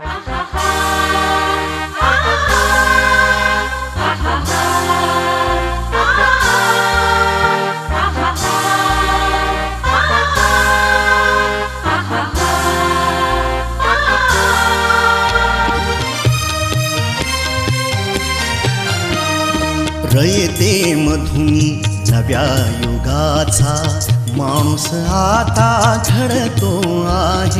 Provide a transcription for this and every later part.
रयते मधुनी नव्या युगाचा माणूस आता घडतो आहे.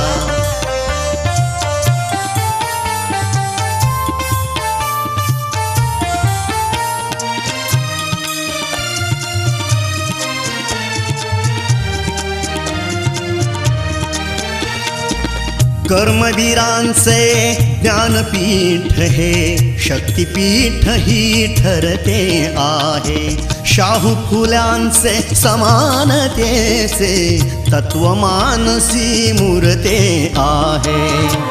कर्मवीरांचे ज्ञानपीठ हे शक्तीपीठ ही ठरते आहे. शाहू फुल्यांचे समानतेचे तत्वमानसी मूर्ते आहे.